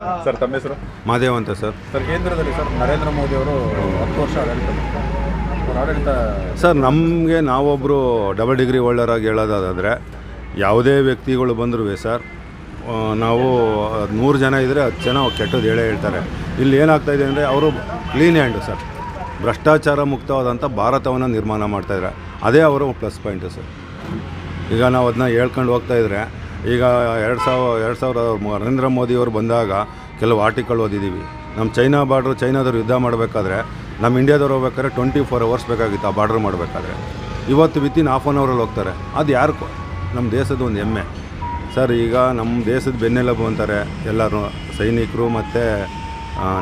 Sir ತಮ್ಮ ಹೆಸರು? ಮಾದೇವ್ ಅಂತ ಸರ್. ಸರ್ ಕೇಂದ್ರದಲ್ಲಿ ಸರ್ ನರೇಂದ್ರ ಮೋದಿ ಅವರು ಹತ್ತು ವರ್ಷ ಆಡಳಿತ ಮಾಡಿದ್ರು. ಅವ್ರ ಆಡಳಿತ ಸರ್ ನಮಗೆ ನಾವೊಬ್ಬರು ಡಬಲ್ ಡಿಗ್ರಿ ಹೋಲ್ಡರ್ ಆಗಿ ಹೇಳೋದಾದರೆ ಯಾವುದೇ ವ್ಯಕ್ತಿಗಳು ಬಂದರೂ ಸರ್ ಆ, ನಾವು ನೂರು ಜನ ಇದ್ದರೆ ಹತ್ತು ಜನ ಕೆಟ್ಟದ್ದು ಹೇಳೇ ಹೇಳ್ತಾರೆ. ಇಲ್ಲಿ ಏನಾಗ್ತಾ ಇದೆ ಅಂದರೆ ಅವರು ಕ್ಲೀನ್ ಹ್ಯಾಂಡು ಸರ್. ಭ್ರಷ್ಟಾಚಾರ ಮುಕ್ತವಾದಂಥ ಭಾರತವನ್ನು ನಿರ್ಮಾಣ ಮಾಡ್ತಾಯಿದ್ದಾರೆ ಅದೇ ಅವರು ಪ್ಲಸ್ ಪಾಯಿಂಟು ಸರ್. ಈಗ ನಾವು ಅದನ್ನ ಹೇಳ್ಕೊಂಡು ಹೋಗ್ತಾ ಇದ್ರೆ ಈಗ ಎರಡು ಸಾವಿರ ಎರಡು ಸಾವಿರ ನರೇಂದ್ರ ಮೋದಿಯವರು ಬಂದಾಗ ಕೆಲವು ಆರ್ಟಿಕಲ್ ಓದಿದ್ದೀವಿ ನಮ್ಮ ಚೈನಾ ಬಾರ್ಡ್ರ್ ಚೈನಾದವ್ರು ಯುದ್ಧ ಮಾಡಬೇಕಾದ್ರೆ ನಮ್ಮ ಇಂಡಿಯಾದವ್ರು ಹೋಗ್ಬೇಕಾದ್ರೆ ಟ್ವೆಂಟಿ ಫೋರ್ ಅವರ್ಸ್ ಬೇಕಾಗಿತ್ತು ಆ ಬಾರ್ಡ್ರ್ ಮಾಡಬೇಕಾದ್ರೆ. ಇವತ್ತು ವಿತಿನ್ ಹಾಫ್ ಆನ್ ಅವರಲ್ಲಿ ಹೋಗ್ತಾರೆ. ಅದು ಯಾರು ನಮ್ಮ ದೇಶದ ಒಂದು ಹೆಮ್ಮೆ. ಸರ್, ಈಗ ನಮ್ಮ ದೇಶದ ಬೆನ್ನೆಲುಬು ಅಂತಾರೆ ಎಲ್ಲರೂ ಸೈನಿಕರು ಮತ್ತು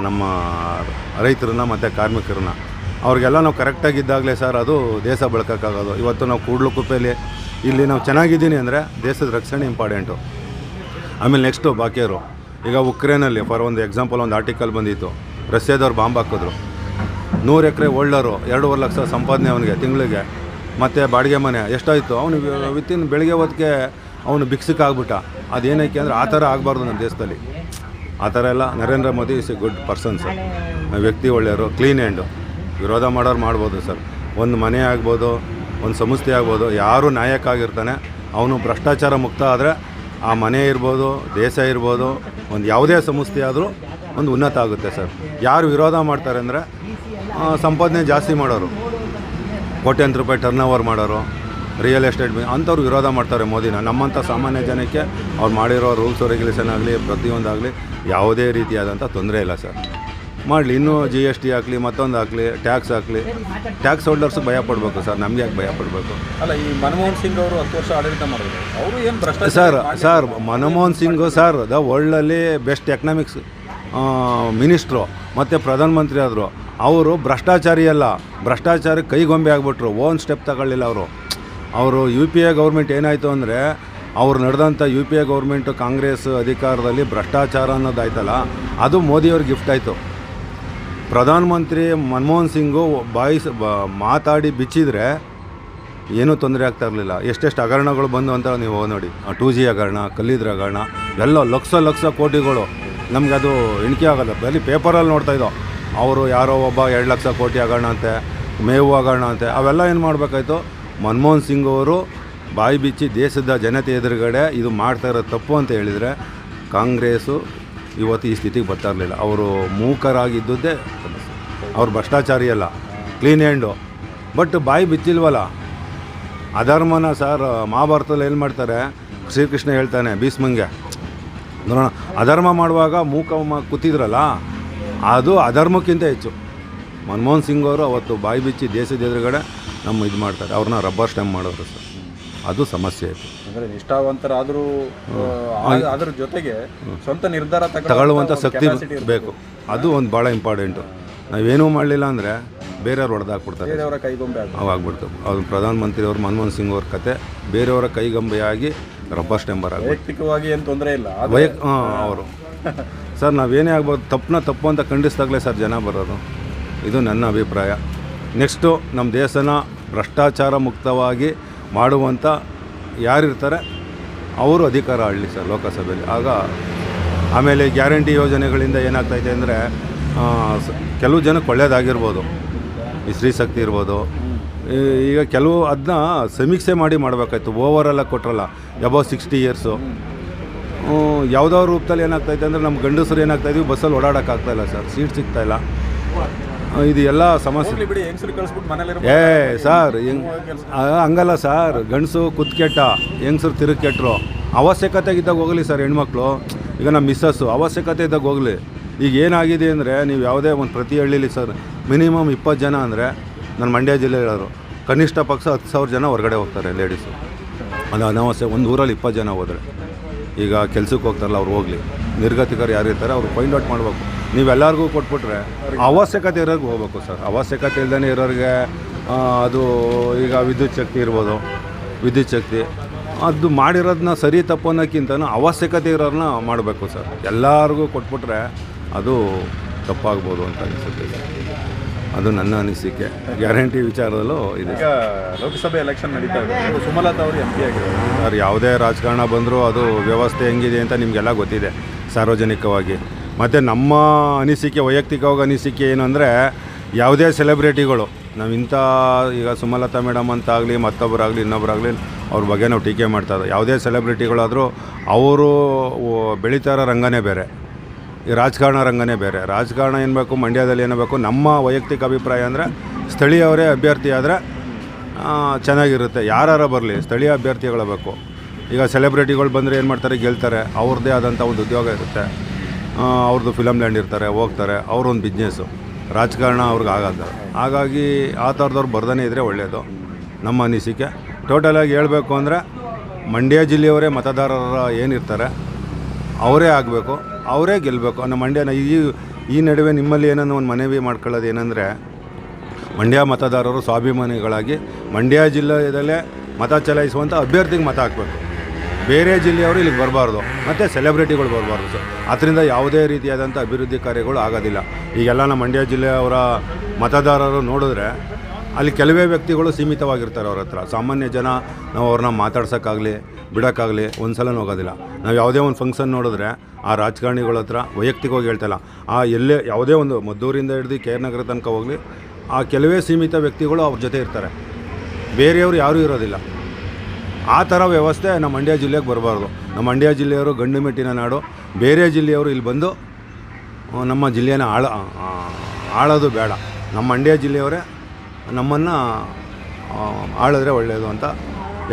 ನಮ್ಮ ರೈತರನ್ನ ಮತ್ತು ಕಾರ್ಮಿಕರನ್ನ. ಅವ್ರಿಗೆಲ್ಲ ನಾವು ಕರೆಕ್ಟಾಗಿದ್ದಾಗಲೇ ಸರ್ ಅದು ದೇಶ ಬೆಳಕೋಕ್ಕಾಗೋದು. ಇವತ್ತು ನಾವು ಕೂಡ್ಲು ಕುಪ್ಪೆಯಲ್ಲಿ ಇಲ್ಲಿ ನಾವು ಚೆನ್ನಾಗಿದ್ದೀನಿ ಅಂದರೆ ದೇಶದ ರಕ್ಷಣೆ ಇಂಪಾರ್ಟೆಂಟು. ಆಮೇಲೆ ನೆಕ್ಸ್ಟು ಬಾಕಿಯವರು ಈಗ ಉಕ್ರೇನಲ್ಲಿ ಫಾರ್ ಒಂದು ಎಕ್ಸಾಂಪಲ್ ಒಂದು ಆರ್ಟಿಕಲ್ ಬಂದಿತ್ತು. ರಷ್ಯಾದವ್ರು ಬಾಂಬ್ ಹಾಕಿದ್ರು. ನೂರು ಎಕರೆ ಓಲ್ಡರು ಎರಡೂವರೆ ಲಕ್ಷ ಸಂಪಾದನೆ ಅವನಿಗೆ ತಿಂಗಳಿಗೆ. ಮತ್ತು ಬಾಡಿಗೆ ಮನೆ, ಎಷ್ಟಾಯಿತು? ಅವನು ವಿತಿನ್ ಬೆಳಿಗ್ಗೆ ಹೊತ್ತಿಗೆ ಅವನು ಬಿಕ್ಸಿಕ್ ಆಗ್ಬಿಟ್ಟ. ಅದೇನಕ್ಕೆ ಅಂದರೆ ಆ ಥರ ಆಗಬಾರ್ದು ನಮ್ಮ ದೇಶದಲ್ಲಿ. ಆ ಥರ ಎಲ್ಲ Narendra Modi is a good person sir ವ್ಯಕ್ತಿ ಒಳ್ಳೆಯವರು ಕ್ಲೀನ್ ಆ್ಯಂಡು ವಿರೋಧ ಮಾಡೋರು ಮಾಡ್ಬೋದು ಸರ್ ಒಂದು ಮನೆ ಆಗ್ಬೋದು ಒಂದು ಸಂಸ್ಥೆ ಆಗ್ಬೋದು. ಯಾರು ನಾಯಕ ಆಗಿರ್ತಾನೆ ಅವನು ಭ್ರಷ್ಟಾಚಾರ ಮುಕ್ತ ಆದರೆ ಆ ಮನೆ ಇರ್ಬೋದು, ದೇಶ ಇರ್ಬೋದು, ಒಂದು ಯಾವುದೇ ಸಂಸ್ಥೆ ಆದರೂ ಒಂದು ಉನ್ನತ ಆಗುತ್ತೆ ಸರ್. ಯಾರು ವಿರೋಧ ಮಾಡ್ತಾರೆ ಅಂದರೆ ಸಂಪಾದನೆ ಜಾಸ್ತಿ ಮಾಡೋರು. ಕೋಟ್ಯಂತ ರೂಪಾಯಿ ಟರ್ನ್ ಓವರ್ ಮಾಡೋರು ರಿಯಲ್ ಎಸ್ಟೇಟ್ ಅಂಥವ್ರು ವಿರೋಧ ಮಾಡ್ತಾರೆ ಮೋದಿನ. ನಮ್ಮಂಥ ಸಾಮಾನ್ಯ ಜನಕ್ಕೆ ಅವ್ರು ಮಾಡಿರೋ ರೂಲ್ಸ್ ರೆಗ್ಯುಲೇಷನ್ ಆಗಲಿ, ಪ್ರತಿಯೊಂದಾಗಲಿ ಯಾವುದೇ ರೀತಿಯಾದಂಥ ತೊಂದರೆ ಇಲ್ಲ ಸರ್. ಮಾಡಲಿ ಇನ್ನೂ ಜಿ ಎಸ್ ಟಿ ಆಗಲಿ ಮತ್ತೊಂದು ಆಗಲಿ ಟ್ಯಾಕ್ಸ್ ಆಗಲಿ ಟ್ಯಾಕ್ಸ್ ಹೋಲ್ಡರ್ಸ್ ಭಯ ಪಡಬೇಕು ಸರ್ ನಮಗೆ ಯಾಕೆ ಭಯ ಪಡಬೇಕು? ಅಲ್ಲ ಈ ಮನಮೋಹನ್ ಸಿಂಗ್ ಅವರು ಹತ್ತು ವರ್ಷ ಆಡಳಿತ ಮಾಡಿದ್ರು. ಅವರು ಏನು ಭ್ರಷ್ಟಾಚಾರ sir sir Manmohan Singh sir the ವರ್ಲ್ಡಲ್ಲಿ best economics minister ಮತ್ತು ಪ್ರಧಾನಮಂತ್ರಿ ಆದರು. ಅವರು ಭ್ರಷ್ಟಾಚಾರಿ ಅಲ್ಲ ಭ್ರಷ್ಟಾಚಾರಕ್ಕೆ ಕೈಗೊಂಬೆ ಆಗಿಬಿಟ್ರು ಓನ್ ಸ್ಟೆಪ್ ತಗೊಳ್ಳಿಲ್ಲ ಅವರು. ಅವರು ಯು ಪಿ ಎ ಗೌರ್ಮೆಂಟ್ ಏನಾಯಿತು ಅಂದರೆ ಅವ್ರು ನಡೆದಂಥ U P A government Congress ಅಧಿಕಾರದಲ್ಲಿ ಭ್ರಷ್ಟಾಚಾರ ಅನ್ನೋದಾಯ್ತಲ್ಲ ಅದು ಮೋದಿಯವ್ರಿಗೆ ಗಿಫ್ಟ್ ಆಯಿತು. ಪ್ರಧಾನಮಂತ್ರಿ ಮನಮೋಹನ್ ಸಿಂಗು ಬಾಯಿಸ್ ಮಾತಾಡಿ ಬಿಚ್ಚಿದ್ರೆ ಏನೂ ತೊಂದರೆ ಆಗ್ತಾ ಇರಲಿಲ್ಲ. ಎಷ್ಟೆಷ್ಟು ಹಗರಣಗಳು ಬಂದು ಅಂತ ನೀವು ನೋಡಿ. ಟೂ ಜಿ ಹಗರಣ, ಕಲ್ಲಿದ್ರ ಹಗರಣ, ಎಲ್ಲ ಲಕ್ಷ ಲಕ್ಷ ಕೋಟಿಗಳು. ನಮಗೆ ಅದು ಎಣಿಕೆ ಆಗಲ್ಲ. ಬರೀ ಪೇಪರಲ್ಲಿ ನೋಡ್ತಾ ಇದ್ದೋ. ಅವರು ಯಾರೋ ಒಬ್ಬ ಎರಡು ಲಕ್ಷ ಕೋಟಿ ಹಗರಣ ಅಂತೆ, ಮೇವು ಹಗರಣ ಅಂತೆ, ಅವೆಲ್ಲ ಏನು ಮಾಡಬೇಕಾಯ್ತು? ಮನಮೋಹನ್ ಸಿಂಗ್ ಅವರು ಬಾಯಿ ಬಿಚ್ಚಿ ದೇಶದ ಜನತೆ ಎದುರುಗಡೆ ಇದು ಮಾಡ್ತಾ ಇರೋ ತಪ್ಪು ಅಂತ ಹೇಳಿದರೆ ಕಾಂಗ್ರೆಸ್ಸು ಇವತ್ತು ಈ ಸ್ಥಿತಿಗೆ ಬರ್ತಾ ಇರಲಿಲ್ಲ. ಅವರು ಮೂಕರಾಗಿದ್ದುದೇ ಅವ್ರು ಭ್ರಷ್ಟಾಚಾರಿ ಅಲ್ಲ ಕ್ಲೀನ್ ಹ್ಯಾಂಡು ಬಟ್ ಬಾಯಿ ಬಿತ್ತಿಲ್ವಲ್ಲ ಅಧರ್ಮನ ಸರ್ ಮಹಾಭಾರತದಲ್ಲಿ ಏನು ಮಾಡ್ತಾರೆ? ಶ್ರೀಕೃಷ್ಣ ಹೇಳ್ತಾನೆ ಭೀಸ್ಮಂಗೆ ನೋಡೋಣ. ಅಧರ್ಮ ಮಾಡುವಾಗ ಮೂಕ ಕೂತಿದ್ರಲ್ಲ, ಅದು ಅಧರ್ಮಕ್ಕಿಂತ ಹೆಚ್ಚು. ಮನಮೋಹನ್ ಸಿಂಗ್ ಅವರು ಅವತ್ತು ಬಾಯಿ ಬಿಚ್ಚಿ ದೇಶದ ಎದುರುಗಡೆ ನಮ್ಮ ಇದು ಮಾಡ್ತಾರೆ, ಅವ್ರನ್ನ ರಬ್ಬರ್ ಸ್ಟ್ಯಾಂಪ್ ಮಾಡೋರು ಸರ್. ಅದು ಸಮಸ್ಯೆ ಆಯಿತು. ಅಂದರೆ ನಿಷ್ಠಾವಂತರಾದರೂ ಅದ್ರ ಜೊತೆಗೆ ಸ್ವಂತ ನಿರ್ಧಾರ ತಗೊಳ್ಳುವಂಥ ಶಕ್ತಿ ಬೇಕು. ಅದು ಒಂದು ಭಾಳ ಇಂಪಾರ್ಟೆಂಟು ನಾವೇನೂ ಮಾಡಲಿಲ್ಲ ಅಂದರೆ ಬೇರೆಯವ್ರು ಹೊಡೆದಾಕ್ಬಿಡ್ತಾರೆ. ಬೇರೆಯವರ ಕೈಗೊಂಬೆ ಅವಾಗ್ಬಿಡ್ತು ಅವ್ರು ಪ್ರಧಾನಮಂತ್ರಿ ಅವರು ಮನಮೋಹನ್ ಸಿಂಗ್ ಅವ್ರ ಕತೆ ಬೇರೆಯವರ ಕೈಗೊಂಬೆಯಾಗಿ ರಬ್ಬರ್ ಸ್ಟೆಂಬರ್ ಆಗಿ ವೈಯಕ್ತಿಕವಾಗಿ ಏನು ತೊಂದರೆ ಇಲ್ಲ ವೈಯಕ್ ಹಾಂ ಅವರು. ಸರ್ ನಾವೇನೇ ಆಗ್ಬೋದು ತಪ್ಪನ್ನ ತಪ್ಪು ಅಂತ ಖಂಡಿಸಿದಾಗಲೇ ಸರ್ ಜನ ಬರೋದು. ಇದು ನನ್ನ ಅಭಿಪ್ರಾಯ. ನೆಕ್ಸ್ಟು ನಮ್ಮ ದೇಶನ ಭ್ರಷ್ಟಾಚಾರ ಮುಕ್ತವಾಗಿ ಮಾಡುವಂಥ ಯಾರಿರ್ತಾರೆ ಅವರು ಅಧಿಕಾರ ಆಡಲಿ ಸರ್ ಲೋಕಸಭೆಯಲ್ಲಿ. ಆಗ ಆಮೇಲೆ ಗ್ಯಾರಂಟಿ ಯೋಜನೆಗಳಿಂದ ಏನಾಗ್ತೈತೆ ಅಂದರೆ ಕೆಲವು ಜನಕ್ಕೆ ಒಳ್ಳೆಯದಾಗಿರ್ಬೋದು ಈ ಸ್ತ್ರೀಶಕ್ತಿ ಇರ್ಬೋದು. ಈಗ ಕೆಲವು ಅದನ್ನ ಸಮೀಕ್ಷೆ ಮಾಡಿ ಮಾಡಬೇಕಾಯ್ತು. ಓವರೆಲ್ಲ ಕೊಟ್ರಲ್ಲ ಎಬೋ ಸಿಕ್ಸ್ಟಿ ಇಯರ್ಸು ಯಾವುದೋ ರೂಪದಲ್ಲಿ ಏನಾಗ್ತೈತೆ ಅಂದರೆ ನಮ್ಮ ಗಂಡಸರು ಏನಾಗ್ತಾಯಿದ್ವಿ ಬಸ್ಸಲ್ಲಿ ಓಡಾಡೋಕ್ಕಾಗ್ತಾಯಿಲ್ಲ ಸರ್. ಸೀಟ್ ಸಿಗ್ತಾ ಇಲ್ಲ. ಆ, ಇದು ಎಲ್ಲ ಸಮಸ್ಯೆ. ಹೋಗ್ಲಿ ಬಿಡಿ ಹೆಂಗಸರು ಕಳಿಸ್ಬಿಟ್ಟು ಮನೇಲಿ ಏ ಸರ್ ಹೆಂಗ್ ಹಂಗಲ್ಲ ಸರ್ ಗಂಡಸು ಕುತ್ಕೆಟ್ಟ ಹೆಂಗಸರು ತಿರುಗಿ ಕೆಟ್ಟರು ಅವಶ್ಯಕತೆ ಇದ್ದಾಗ ಹೋಗಲಿ ಸರ್ ಹೆಣ್ಮಕ್ಳು. ಈಗ ನಮ್ಮ ಮಿಸ್ಸಸ್ಸು ಅವಶ್ಯಕತೆ ಇದ್ದಾಗ ಹೋಗಲಿ. ಈಗ ಏನಾಗಿದೆ ಅಂದರೆ ನೀವು ಯಾವುದೇ ಒಂದು ಪ್ರತಿ ಹಳ್ಳಿಲಿ ಸರ್ ಮಿನಿಮಮ್ ಇಪ್ಪತ್ತು ಜನ ಅಂದರೆ ನನ್ನ ಮಂಡ್ಯ ಜಿಲ್ಲೆ ಹೇಳೋರು ಕನಿಷ್ಠ ಪಕ್ಷ ಹತ್ತು ಸಾವಿರ ಜನ ಹೊರಗಡೆ ಹೋಗ್ತಾರೆ ಲೇಡೀಸು. ಅದು ಅನಾವಶ್ಯ ಒಂದು ಊರಲ್ಲಿ ಇಪ್ಪತ್ತು ಜನ ಹೋದರೆ. ಈಗ ಕೆಲ್ಸಕ್ಕೆ ಹೋಗ್ತಾರಲ್ಲ ಅವ್ರು ಹೋಗಲಿ. ನಿರ್ಗತಿಕರು ಯಾರು ಇರ್ತಾರೆ ಅವ್ರು ಫೈಂಡ್ ಔಟ್ ಮಾಡಬೇಕು. ನೀವೆಲ್ಲರಿಗೂ ಕೊಟ್ಬಿಟ್ರೆ ಅವಶ್ಯಕತೆ ಇರೋರ್ಗೆ ಹೋಗ್ಬೇಕು ಸರ್. ಅವಶ್ಯಕತೆ ಇಲ್ಲದೇ ಇರೋರಿಗೆ ಅದು ಈಗ ವಿದ್ಯುತ್ ಶಕ್ತಿ ಇರ್ಬೋದು ವಿದ್ಯುತ್ ಶಕ್ತಿ. ಅದು ಮಾಡಿರೋದನ್ನ ಸರಿ ತಪ್ಪು ಅನ್ನೋಕ್ಕಿಂತನೂ ಅವಶ್ಯಕತೆ ಇರೋರನ್ನ ಮಾಡಬೇಕು ಸರ್. ಎಲ್ಲರಿಗೂ ಕೊಟ್ಬಿಟ್ರೆ ಅದು ತಪ್ಪಾಗ್ಬೋದು ಅಂತ ಅನಿಸುತ್ತೆ ಅದು ನನ್ನ ಅನಿಸಿಕೆ. ಗ್ಯಾರಂಟಿ ವಿಚಾರದಲ್ಲೂ ಇದೆ ಈಗ ಲೋಕಸಭೆ ಎಲೆಕ್ಷನ್ ನಡೀತಾ ಇದೆ. ಸುಮಲತಾ ಅವರು ಎಂ ಪಿ ಆಗಿದ್ದಾರೆ. ಸರ್ ಯಾವುದೇ ರಾಜಕಾರಣ ಬಂದರೂ ಅದು ವ್ಯವಸ್ಥೆ ಹೆಂಗಿದೆ ಅಂತ ನಿಮಗೆಲ್ಲ ಗೊತ್ತಿದೆ ಸಾರ್ವಜನಿಕವಾಗಿ. ಮತ್ತು ನಮ್ಮ ಅನಿಸಿಕೆ, ವೈಯಕ್ತಿಕವಾಗಿ ಅನಿಸಿಕೆ ಏನು ಅಂದರೆ ಯಾವುದೇ ಸೆಲೆಬ್ರಿಟಿಗಳು ನಾವು ಇಂಥ ಈಗ ಸುಮಲತಾ ಮೇಡಮ್ ಅಂತಾಗಲಿ ಮತ್ತೊಬ್ಬರಾಗಲಿ ಇನ್ನೊಬ್ಬರಾಗಲಿ ಅವ್ರ ಬಗ್ಗೆ ನಾವು ಟೀಕೆ ಮಾಡ್ತಾ ಇದ್ದೀವಿ ಯಾವುದೇ ಸೆಲೆಬ್ರಿಟಿಗಳಾದರೂ ಅವರು ಬೆಳೀತಾ ರಂಗನೇ ಬೇರೆ. ಈ ರಾಜಕಾರಣ ರಂಗನೇ ಬೇರೆ. ರಾಜಕಾರಣ ಏನು ಬೇಕು, ಮಂಡ್ಯದಲ್ಲಿ ಏನು ಬೇಕು, ನಮ್ಮ ವೈಯಕ್ತಿಕ ಅಭಿಪ್ರಾಯ ಅಂದರೆ ಸ್ಥಳೀಯವರೇ ಅಭ್ಯರ್ಥಿ ಆದರೆ ಚೆನ್ನಾಗಿರುತ್ತೆ. ಯಾರು ಬರಲಿ, ಸ್ಥಳೀಯ ಅಭ್ಯರ್ಥಿಗಳಬೇಕು ಈಗ ಸೆಲೆಬ್ರಿಟಿಗಳು ಬಂದರೆ ಏನು ಮಾಡ್ತಾರೆ, ಗೆಲ್ತಾರೆ. ಅವ್ರದ್ದೇ ಆದಂಥ ಒಂದು ಉದ್ಯೋಗ ಇರುತ್ತೆ. ಅವ್ರದ್ದು ಫಿಲಮ್ ಲ್ಯಾಂಡ್ ಇರ್ತಾರೆ, ಹೋಗ್ತಾರೆ, ಅವರೊಂದು ಬಿಸ್ನೆಸ್ಸು ರಾಜಕಾರಣ ಅವ್ರಿಗೆ ಆಗಲ್ಲ. ಹಾಗಾಗಿ ಆ ಥರದವ್ರು ಬರ್ದೇ ಇದ್ದರೆ ಒಳ್ಳೆಯದು ನಮ್ಮ ಅನಿಸಿಕೆ. ಟೋಟಲಾಗಿ ಹೇಳಬೇಕು ಅಂದರೆ, ಮಂಡ್ಯ ಜಿಲ್ಲೆಯವರೇ ಮತದಾರರ ಏನಿರ್ತಾರೆ, ಅವರೇ ಆಗಬೇಕು, ಅವರೇ ಗೆಲ್ಲಬೇಕು ನಮ್ಮ ಮಂಡ್ಯನ ಈ ಈ ನಡುವೆ ನಿಮ್ಮಲ್ಲಿ ಏನನ್ನು ಒಂದು ಮನವಿ ಮಾಡ್ಕೊಳ್ಳೋದು ಏನಂದರೆ, ಮಂಡ್ಯ ಮತದಾರರು ಸ್ವಾಭಿಮಾನಿಗಳಾಗಿ ಮಂಡ್ಯ ಜಿಲ್ಲೆಯಲ್ಲೇ ಮತ ಚಲಾಯಿಸುವಂಥ ಅಭ್ಯರ್ಥಿಗೆ ಮತ ಹಾಕಬೇಕು. ಬೇರೆ ಜಿಲ್ಲೆಯವರು ಇಲ್ಲಿಗೆ ಬರಬಾರ್ದು. ಮತ್ತು ಸೆಲೆಬ್ರಿಟಿಗಳು ಬರಬಾರ್ದು ಸರ್. ಅದರಿಂದ ಯಾವುದೇ ರೀತಿಯಾದಂಥ ಅಭಿವೃದ್ಧಿ ಕಾರ್ಯಗಳು ಆಗೋದಿಲ್ಲ. ಈಗೆಲ್ಲ ನಮ್ಮ ಮಂಡ್ಯ ಜಿಲ್ಲೆಯವರ ಮತದಾರರು ನೋಡಿದ್ರೆ ಅಲ್ಲಿ ಕೆಲವೇ ವ್ಯಕ್ತಿಗಳು ಸೀಮಿತವಾಗಿರ್ತಾರೆ ಅವ್ರ ಹತ್ರ. ಸಾಮಾನ್ಯ ಜನ ನಾವು ಅವ್ರನ್ನ ಮಾತಾಡ್ಸೋಕ್ಕಾಗಲಿ, ಬಿಡೋಕ್ಕಾಗಲಿ ಒಂದು ಸಲ ಹೋಗೋದಿಲ್ಲ. ನಾವು ಯಾವುದೇ ಒಂದು ಫಂಕ್ಷನ್ ನೋಡಿದ್ರೆ ಆ ರಾಜಕಾರಣಿಗಳ ಹತ್ರ ವೈಯಕ್ತಿಕವಾಗಿ ಹೇಳ್ತಲ್ಲ ಆ ಎಲ್ಲೇ ಯಾವುದೇ ಒಂದು ಮದ್ದೂರಿಂದ ಹಿಡಿದು ಕೆ ಆರ್ ನಗರ ತನಕ ಹೋಗಲಿ, ಆ ಕೆಲವೇ ಸೀಮಿತ ವ್ಯಕ್ತಿಗಳು ಅವ್ರ ಜೊತೆ ಇರ್ತಾರೆ. ಬೇರೆಯವರು ಯಾರೂ ಇರೋದಿಲ್ಲ. ಆ ಥರ ವ್ಯವಸ್ಥೆ ನಮ್ಮ ಮಂಡ್ಯ ಜಿಲ್ಲೆಗೆ ಬರಬಾರ್ದು. ನಮ್ಮ ಮಂಡ್ಯ ಜಿಲ್ಲೆಯವರು ಗಂಡು ಮೆಟ್ಟಿನ ನಾಡು, ಬೇರೆ ಜಿಲ್ಲೆಯವರು ಇಲ್ಲಿ ಬಂದು ನಮ್ಮ ಜಿಲ್ಲೆನ ಆಳ ಆಳೋದು ಬೇಡ. ನಮ್ಮ ಮಂಡ್ಯ ಜಿಲ್ಲೆಯವರೇ ನಮ್ಮನ್ನು ಆಳಿದ್ರೆ ಒಳ್ಳೆಯದು ಅಂತ.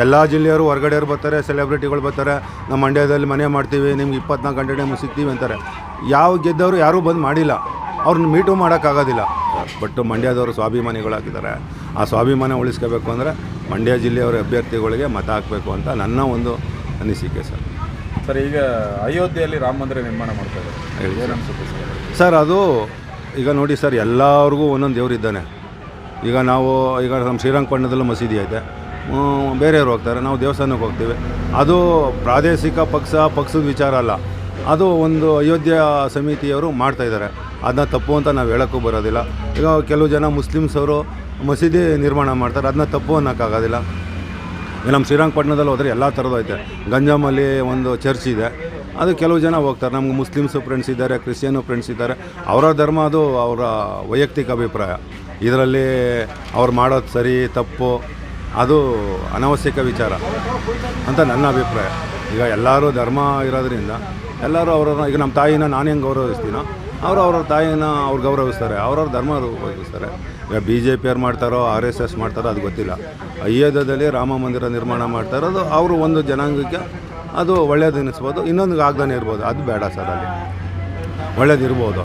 ಎಲ್ಲ ಜಿಲ್ಲೆಯವರು ಹೊರಗಡೆಯವರು ಬರ್ತಾರೆ ಸೆಲೆಬ್ರಿಟಿಗಳು ಬರ್ತಾರೆ. ನಮ್ಮ ಮಂಡ್ಯದಲ್ಲಿ ಮನೆ ಮಾಡ್ತೀವಿ, ನಿಮ್ಗೆ ಇಪ್ಪತ್ನಾಲ್ಕು ಗಂಟೆ ಟೈಮ್ ಸಿಗ್ತೀವಿ ಅಂತಾರೆ. ಯಾವ ಗೆದ್ದವರು ಯಾರೂ ಬಂದು ಮಾಡಿಲ್ಲ. ಅವ್ರನ್ನ ಮೀಟು ಮಾಡೋಕ್ಕಾಗೋದಿಲ್ಲ. ಬಟ್ ಮಂಡ್ಯದವರು ಸ್ವಾಭಿಮಾನಿಗಳಾಗಿದ್ದಾರೆ. ಆ ಸ್ವಾಭಿಮಾನ ಉಳಿಸ್ಕೋಬೇಕು ಅಂದರೆ ಮಂಡ್ಯ ಜಿಲ್ಲೆಯವರ ಅಭ್ಯರ್ಥಿಗಳಿಗೆ ಮತ ಹಾಕಬೇಕು ಅಂತ ನನ್ನ ಒಂದು ಅನಿಸಿಕೆ ಸರ್. ಸರ್ ಈಗ ಅಯೋಧ್ಯೆಯಲ್ಲಿ ರಾಮ ಮಂದಿರ ನಿರ್ಮಾಣ ಮಾಡ್ತಾ ಇದ್ದಾರೆ. ಸರ್. ಅದು ಈಗ ನೋಡಿ ಸರ್ ಎಲ್ಲರಿಗೂ ಒಂದೊಂದು ದೇವರಿದ್ದಾನೆ ಈಗ ನಾವು ಈಗ ನಮ್ಮ ಶ್ರೀರಂಗಪಟ್ಟಣದಲ್ಲೂ ಮಸೀದಿ ಐತೆ. ಬೇರೆಯವ್ರು ಹೋಗ್ತಾರೆ ನಾವು ದೇವಸ್ಥಾನಕ್ಕೆ ಹೋಗ್ತೀವಿ. ಅದು ಪ್ರಾದೇಶಿಕ ಪಕ್ಷ ಪಕ್ಷದ ವಿಚಾರ ಅಲ್ಲ. ಅದು ಒಂದು ಅಯೋಧ್ಯ ಸಮಿತಿಯವರು ಮಾಡ್ತಾಯಿದ್ದಾರೆ ಅದನ್ನ ತಪ್ಪು ಅಂತ ನಾವು ಹೇಳೋಕ್ಕೂ ಬರೋದಿಲ್ಲ. ಈಗ ಕೆಲವು ಜನ ಮುಸ್ಲಿಮ್ಸ್ ಅವರು ಮಸೀದಿ ನಿರ್ಮಾಣ ಮಾಡ್ತಾರೆ. ಅದನ್ನ ತಪ್ಪು ಅನ್ನೋಕ್ಕಾಗೋದಿಲ್ಲ. ನಮ್ಮ ಶ್ರೀರಂಗಪಟ್ಟಣದಲ್ಲಿ ಹೋದರೆ ಎಲ್ಲ ಥರದ್ದು ಐತೆ. ಗಂಜಾಮಲ್ಲಿ ಒಂದು ಚರ್ಚ್ ಇದೆ. ಅದು ಕೆಲವು ಜನ ಹೋಗ್ತಾರೆ. ನಮ್ಗೆ ಮುಸ್ಲಿಮ್ಸು ಫ್ರೆಂಡ್ಸ್ ಇದ್ದಾರೆ, ಕ್ರಿಶ್ಚಿಯನು ಫ್ರೆಂಡ್ಸ್ ಇದ್ದಾರೆ. ಅವರ ಧರ್ಮ ಅದು ಅವರ ವೈಯಕ್ತಿಕ ಅಭಿಪ್ರಾಯ. ಇದರಲ್ಲಿ ಅವ್ರು ಮಾಡೋದು ಸರಿ, ತಪ್ಪು, ಅದು ಅನವಶ್ಯಕ ವಿಚಾರ ಅಂತ ನನ್ನ ಅಭಿಪ್ರಾಯ. ಈಗ ಎಲ್ಲರೂ ಧರ್ಮ ಇರೋದ್ರಿಂದ ಎಲ್ಲರೂ ಅವರನ್ನ, ಈಗ ನಮ್ಮ ತಾಯಿನ ನಾನು ಹೆಂಗೆ ಗೌರವಿಸ್ತೀನೋ ಅವರು ಅವ್ರ ತಾಯಿನ ಅವ್ರು ಗೌರವಿಸ್ತಾರೆ ಅವ್ರವ್ರ ಧರ್ಮ ಗೌರವಿಸ್ತಾರೆ. ಈಗ ಬಿ ಜೆ ಪಿಯವ್ರು ಮಾಡ್ತಾರೋ, ಆರ್ ಎಸ್ ಎಸ್ ಮಾಡ್ತಾರೋ ಅದು ಗೊತ್ತಿಲ್ಲ. ಅಯೋಧ್ಯದಲ್ಲಿ ರಾಮ ಮಂದಿರ ನಿರ್ಮಾಣ ಮಾಡ್ತಾ ಇರೋದು ಅವರು ಒಂದು ಜನಾಂಗಕ್ಕೆ ಅದು ಒಳ್ಳೇದು ಅನ್ನಿಸ್ಬೋದು ಇನ್ನೊಂದು ಆಗ್ದಾನೆ ಇರ್ಬೋದು, ಅದು ಬೇಡ ಸರ್ ಅಲ್ಲಿ. ಒಳ್ಳೇದಿರ್ಬೋದು.